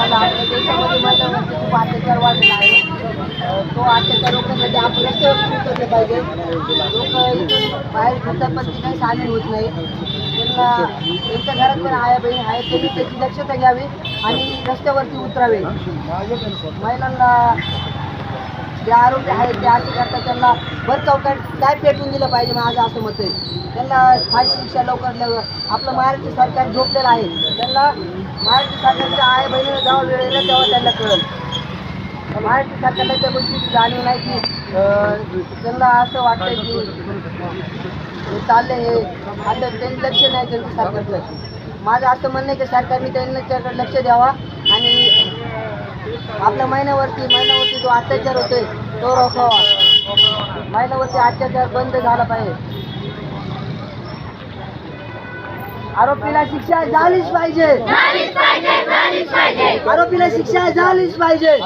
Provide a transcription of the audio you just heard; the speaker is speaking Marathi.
झाला आपल्या देशामध्ये महिलांवरती खूप अत्याचार वाढलेला आहे. तो अत्याचार रोखण्यासाठी आपण रस्त्यावर उतरले पाहिजे. लोक इथून बाहेर फिरतात पण ती काही सामील होत नाही. त्यांना त्यांच्या घरात पण आया बहीण आहेत त्यांनी त्याची दक्षता घ्यावी आणि रस्त्यावरती उतरावे. महिलांना जे आरोग्य आहेत ते आरोग्य करतात त्यांना भर चौकात हो, काय पेटवून दिलं पाहिजे माझं असं मत आहे. त्यांना फाशी शिक्षा लवकर लवकर आपलं महाराष्ट्र सरकार झोपलेलं आहे. त्यांना महाराष्ट्र सरकारच्या आई बहिणीला जेव्हा वेळ येईल तेव्हा त्यांना कळेल. तर महाराष्ट्र सरकारला त्या गोष्टीची जाणीव नाही की त्यांना असं वाटतं की हे चाललं हे. आता त्यांचं लक्ष नाही त्यांचं सरकारचं. माझं असं म्हणणं आहे की सरकारने त्यांच्याकडे लक्ष द्यावा आणि आपल्या महिन्यावरती महिन्यावरती जो अत्याचार होतोय तो रोखावा. महिन्यावरती अत्याचार बंद झाला पाहिजे. आरोपीला शिक्षा झालीच पाहिजे. आरोपीला शिक्षा झालीच पाहिजे.